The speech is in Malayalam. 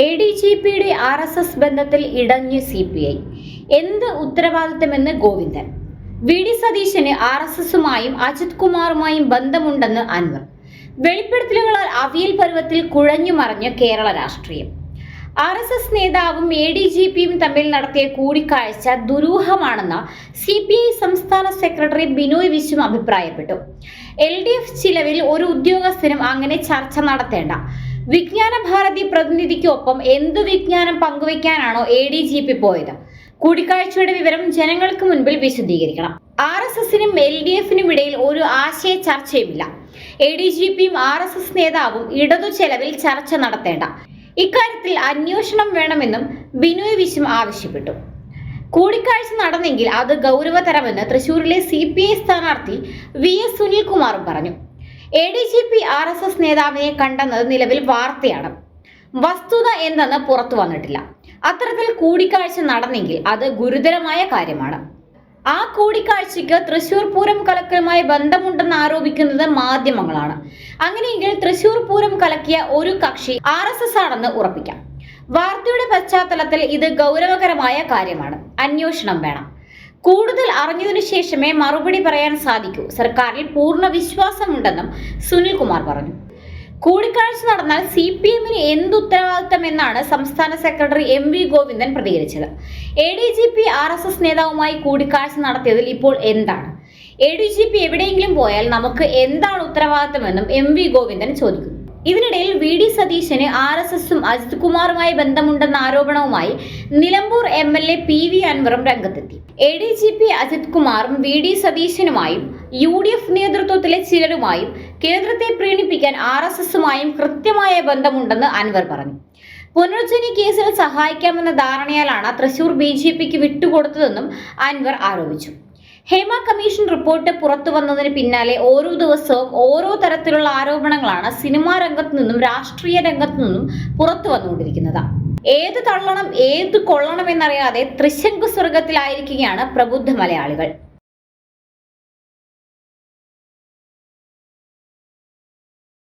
എ ഡി ജി പിയുടെ ആർ എസ് എസ് ബന്ധത്തിൽ ഇടഞ്ഞ് സി പി ഐ എന്ത് ഉത്തരവാദിത്തമെന്ന് ഗോവിന്ദൻ? വി ഡി സതീശന് ആർ എസ് എസുമായും അജിത് കുമാറുമായും ബന്ധമുണ്ടെന്ന് അൻവർ. വെളിപ്പെടുത്തലുകളാൽ അവിയൽ പരുവത്തിൽ കുഴഞ്ഞു മറിഞ്ഞ് കേരള രാഷ്ട്രീയം. ആർ എസ് എസ് നേതാവും എ ഡി ജി പിയും തമ്മിൽ നടത്തിയ കൂടിക്കാഴ്ച ദുരൂഹമാണെന്ന സി പി ഐ സംസ്ഥാന സെക്രട്ടറി ബിനോയ് വിശ്വം അഭിപ്രായപ്പെട്ടു. എൽ ഡി എഫ് ചിലവിൽ ഒരു ഉദ്യോഗസ്ഥനും അങ്ങനെ ചർച്ച നടത്തേണ്ട. വിജ്ഞാന ഭാരതി പ്രതിനിധിക്കൊപ്പം എന്തു വിജ്ഞാനം പങ്കുവയ്ക്കാനാണോ എ ഡി ജി പി പോയത്? കൂടിക്കാഴ്ചയുടെ വിവരം ജനങ്ങൾക്ക് മുൻപിൽ വിശദീകരിക്കണം. ആർ എസ് എസിനും എൽ ഡി എഫിനും ഇടയിൽ ഒരു ആശയ ചർച്ചയുമില്ല. എ ഡി ജി പിയും ആർ എസ് എസ് നേതാവും ഇടതു ചെലവിൽ ചർച്ച നടത്തേണ്ട. ഇക്കാര്യത്തിൽ അന്വേഷണം വേണമെന്നും ബിനോയ് വിശ്വം ആവശ്യപ്പെട്ടു. കൂടിക്കാഴ്ച നടന്നെങ്കിൽ അത് ഗൗരവതരമെന്ന് തൃശൂരിലെ സി പി ഐ സ്ഥാനാർത്ഥി വി എസ് സുനിൽകുമാറും പറഞ്ഞു. A D G P R S S നേതാവിനെ കണ്ടെന്നത് നിലവിൽ വാർത്തയാണ്. വസ്തുത എന്തെന്ന് പുറത്തു വന്നിട്ടില്ല. അത്തരത്തിൽ കൂടിക്കാഴ്ച നടന്നെങ്കിൽ അത് ഗുരുതരമായ കാര്യമാണ്. ആ കൂടിക്കാഴ്ചയ്ക്ക് തൃശൂർ പൂരം കലക്കലുമായി ബന്ധമുണ്ടെന്ന് ആരോപിക്കുന്നത് മാധ്യമങ്ങളാണ്. അങ്ങനെയെങ്കിൽ തൃശൂർ പൂരം കലക്കിയ ഒരു കക്ഷി ആർ എസ് എസ് ആണെന്ന് ഉറപ്പിക്കാം. വാർത്തയുടെ പശ്ചാത്തലത്തിൽ ഇത് ഗൗരവകരമായ കാര്യമാണ്. അന്വേഷണം വേണം. കൂടുതൽ അറിഞ്ഞതിനു ശേഷമേ മറുപടി പറയാൻ സാധിക്കൂ. സർക്കാരിൽ പൂർണ വിശ്വാസമുണ്ടെന്നും സുനിൽകുമാർ പറഞ്ഞു. കൂടിക്കാഴ്ച നടന്നാൽ സി പി എമ്മിന് എന്ത് ഉത്തരവാദിത്തം എന്നാണ് സംസ്ഥാന സെക്രട്ടറി എം വി ഗോവിന്ദൻ പ്രതികരിച്ചത്. A D G P R S S നേതാവുമായി കൂടിക്കാഴ്ച നടത്തിയതിൽ ഇപ്പോൾ എന്താണ്? എ ഡി ജി പി എവിടെയെങ്കിലും പോയാൽ നമുക്ക് എന്താണ് ഉത്തരവാദിത്തമെന്നും എം വി ഗോവിന്ദൻ ചോദിക്കുന്നു. ഇതിനിടയിൽ വി ഡി സതീശന് ആർ എസ് എസും അജിത് കുമാറുമായി ബന്ധമുണ്ടെന്ന ആരോപണവുമായി Nilambur M L A P V അൻവറും രംഗത്തെത്തി. A D G P Ajith കുമാറും വി ഡി സതീശനുമായും യു ഡി എഫ് നേതൃത്വത്തിലെ ചിലരുമായും കേന്ദ്രത്തെ പ്രീണിപ്പിക്കാൻ ആർ എസ് എസുമായും കൃത്യമായ ബന്ധമുണ്ടെന്ന് അൻവർ പറഞ്ഞു. പുനർജനി കേസിൽ സഹായിക്കാമെന്ന ധാരണയാലാണ് തൃശൂർ ബി ജെ പിക്ക് വിട്ടുകൊടുത്തതെന്നും അൻവർ ആരോപിച്ചു. ഹേമ കമ്മീഷൻ റിപ്പോർട്ട് പുറത്തു വന്നതിന് പിന്നാലെ ഓരോ ദിവസവും ഓരോ തരത്തിലുള്ള ആരോപണങ്ങളാണ് സിനിമാ രംഗത്തു നിന്നും രാഷ്ട്രീയ രംഗത്തു നിന്നും പുറത്തു വന്നുകൊണ്ടിരിക്കുന്നത്. ഏത് തള്ളണം ഏത് കൊള്ളണം എന്നറിയാതെ ത്രിശങ്കു സ്വർഗത്തിലായിരിക്കുകയാണ് പ്രബുദ്ധ മലയാളികൾ.